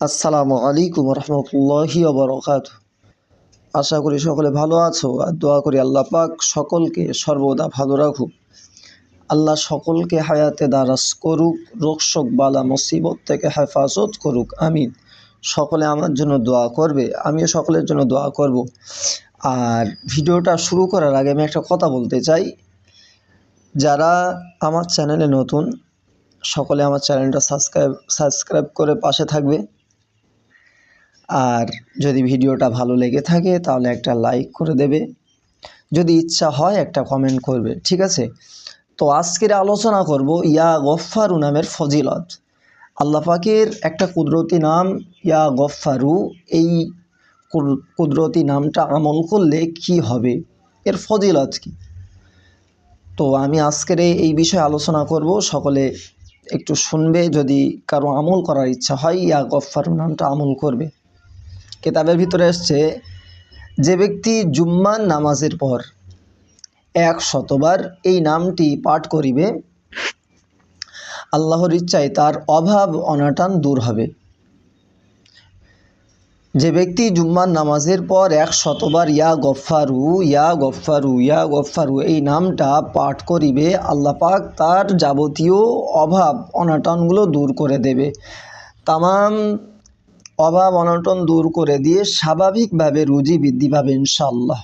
আসসালামু আলাইকুম রহমতুল্লাহি বরকাত আশা করি সকলে ভালো আছো আর দোয়া করি আল্লাহ পাক সকলকে সর্বদা ভালো রাখুক। আল্লাহ সকলকে হায়াতে দারাজ করুক রোগশোক বালা মুসিবত থেকে হেফাজত করুক, আমিন। সকলে আমার জন্য দোয়া করবে, আমিও সকলের জন্য দোয়া করব। আর ভিডিওটা শুরু করার আগে আমি একটা কথা বলতে চাই। যারা আমার চ্যানেলে নতুন, সকলে আমার চ্যানেলটা সাবস্ক্রাইব সাবস্ক্রাইব করে পাশে থাকবে। আর যদি ভিডিওটা ভালো লেগে থাকে, তাহলে একটা লাইক করে দেবে। যদি ইচ্ছা হয়, একটা কমেন্ট করবে, ঠিক আছে? তো আজকের আলোচনা করব ইয়া গফফারু নামের ফজিলত। আল্লাহ পাকের একটা কুদরতি নাম, ইয়া গফফারু। এই কুদরতি নামটা আমল করলে কি হবে? এর ফজিলত কি? তো আমি আজকের এই বিষয়ে আলোচনা করব। সকলে একটু শুনবে, যদি কারও আমল করার ইচ্ছা হয়, ইয়া গফফারু নামটা আমল করবে। কেতাবের ভিতরে এসছে যে ব্যক্তি জুম্মান নামাজের পর এক শতবার এই নামটি পাঠ করিবে, আল্লাহর ইচ্ছায় তার অভাব অনাটন দূর হবে। যে ব্যক্তি জুম্মার নামাজের পর এক শতবার ইয়া গফারু ইয়া গফারু ইয়া গফারু এই নামটা পাঠ করিবে, আল্লাহ পাক তার যাবতীয় অভাব অনাটনগুলো দূর করে দেবে। তামাম অভাব অনটন দূর করে দিয়ে স্বাভাবিকভাবে রুজি বৃদ্ধি পাবে ইনশাল্লাহ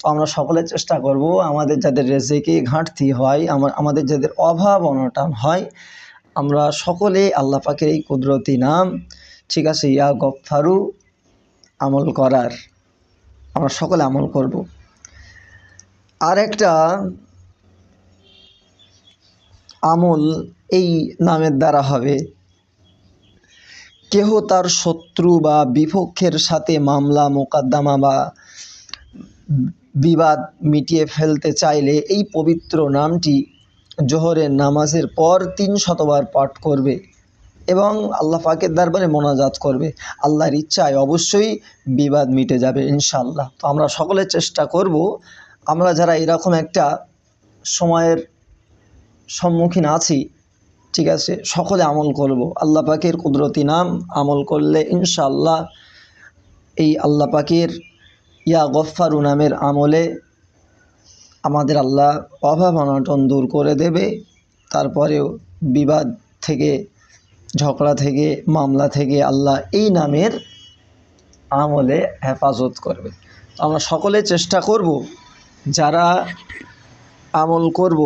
তো আমরা সকলে চেষ্টা করব আমাদের যাদের রেজেকে ঘাটতি হয়, আমার, আমাদের যাদের অভাব অনটন হয়, আমরা সকলে আল্লাহ পাকের এই কুদরতি নাম, ঠিক আছে, ইয়া গফারু আমল করার, আমরা সকলে আমল করব। আর একটা আমল এই নামের দ্বারা হবে। কেহ তার শত্রু বা বিপক্ষের সাথে মামলা, মোকদ্দমা বা বিবাদ মিটিয়ে ফেলতে চাইলে এই পবিত্র নামটি জোহরের নামাজের পর তিন শতবার পাঠ করবে এবং আল্লাহ পাকের দরবারে মোনাজাত করবে। আল্লাহর ইচ্ছায় অবশ্যই বিবাদ মিটে যাবে ইনশাল্লাহ তো আমরা সকলে চেষ্টা করব, আমরা যারা এরকম একটা সময়ের সম্মুখীন আছি ঠিক আছে, সকলে আমল করব। আল্লাহ পাকের কুদরতি নাম আমল করলে ইনশাআল্লাহ এই আল্লাহ পাকের ইয়া গফফারু নামের আমলে আমাদের আল্লাহ অভাব অনটন দূর করে দেবে। তারপরেও বিবাদ থেকে, ঝগড়া থেকে, মামলা থেকে আল্লাহ এই নামের আমলে হেফাজত করবে। আমরা সকলে চেষ্টা করব, যারা আমল করব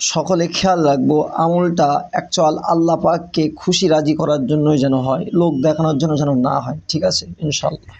সকলে খেয়াল রাখব, আমলটা অ্যাকচুয়াল আল্লাহ পাককে খুশি রাজি করার জন্যই যেন হয়, লোক দেখানোর জন্য যেন না হয়, ঠিক আছে? ইনশাল্লাহ